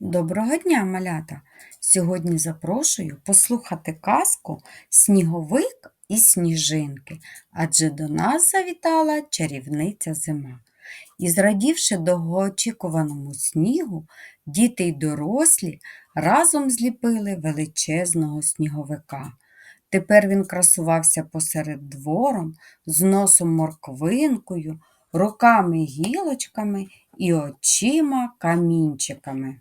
Доброго дня, малята! Сьогодні запрошую послухати казку Сніговик і сніжинки, адже до нас завітала чарівниця зима. І зрадівши довгоочікуваному снігу, діти й дорослі разом зліпили величезного сніговика. Тепер він красувався посеред двором з носом морквинкою, руками гілочками і очима камінчиками.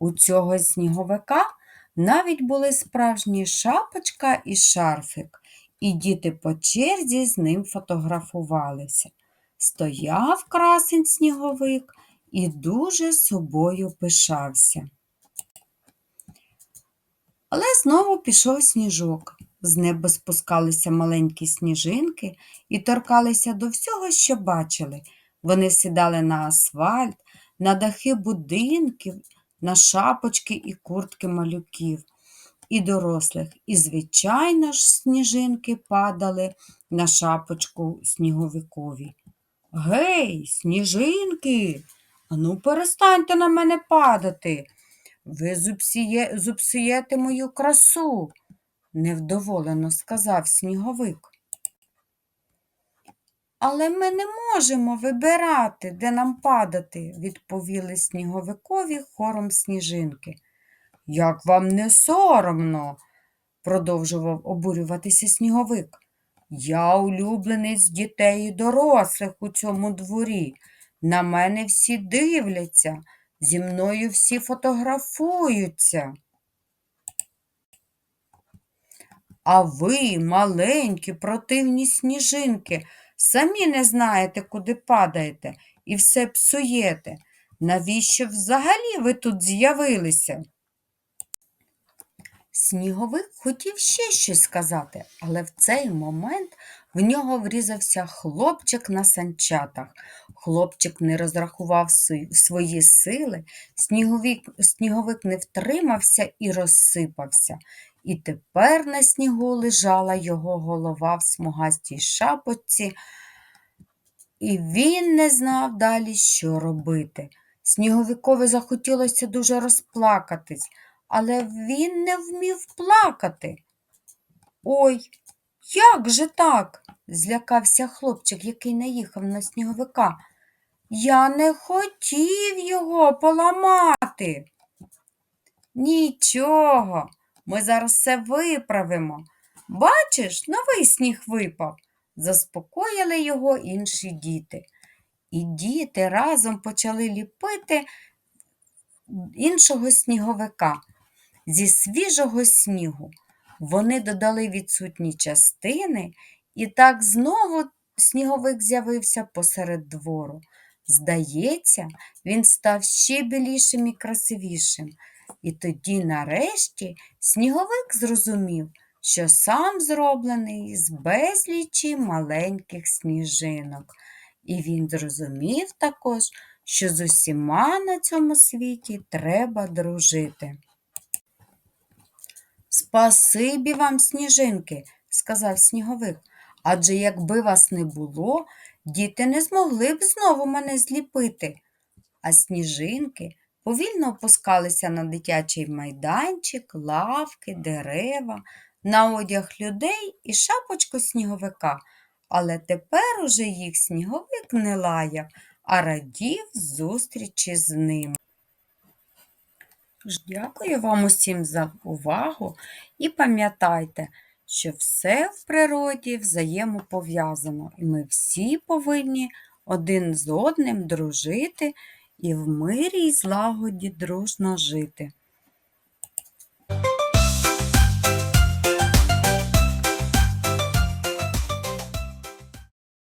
У цього сніговика навіть були справжні шапочка і шарфик, і діти по черзі з ним фотографувалися. Стояв красень сніговик і дуже собою пишався. Але знову пішов сніжок. З неба спускалися маленькі сніжинки і торкалися до всього, що бачили. Вони сідали на асфальт, на дахи будинків, на шапочки і куртки малюків і дорослих. І, звичайно ж, сніжинки падали на шапочку сніговикові. Гей, сніжинки, ану перестаньте на мене падати. Ви зупсіє, зупсуєте мою красу, невдоволено сказав сніговик. Але ми не можемо вибирати, де нам падати, відповіли сніговикові хором сніжинки. Як вам не соромно, продовжував обурюватися сніговик. Я улюбленець дітей і дорослих у цьому дворі. На мене всі дивляться, зі мною всі фотографуються. А ви, маленькі, противні сніжинки, самі не знаєте, куди падаєте, і все псуєте. Навіщо взагалі ви тут з'явилися? Сніговик хотів ще щось сказати, але в цей момент в нього врізався хлопчик на санчатах. Хлопчик не розрахував свої сили, сніговик, сніговик не втримався і розсипався. І тепер на снігу лежала його голова в смугастій шапочці, і він не знав далі, що робити. Сніговикові захотілося дуже розплакатись, але він не вмів плакати. Ой, як же так? злякався хлопчик, який наїхав на сніговика. Я не хотів його поламати. Нічого, ми зараз все виправимо. Бачиш, новий сніг випав, заспокоїли його інші діти. І діти разом почали ліпити іншого сніговика зі свіжого снігу. Вони додали відсутні частини, і так знову сніговик з'явився посеред двору. Здається, він став ще білішим і красивішим. І тоді, нарешті, сніговик зрозумів, що сам зроблений з безлічі маленьких сніжинок. І він зрозумів також, що з усіма на цьому світі треба дружити. Спасибі вам, сніжинки, сказав сніговик, адже якби вас не було, діти не змогли б знову мене зліпити. А сніжинки повільно опускалися на дитячий майданчик, лавки, дерева, на одяг людей і шапочку сніговика. Але тепер уже їх сніговик не лаяв, а радів зустрічі з ним. Дякую вам усім за увагу і пам'ятайте, що все в природі взаємопов'язано, і ми всі повинні один з одним дружити і в мирі й злагоді дружно жити.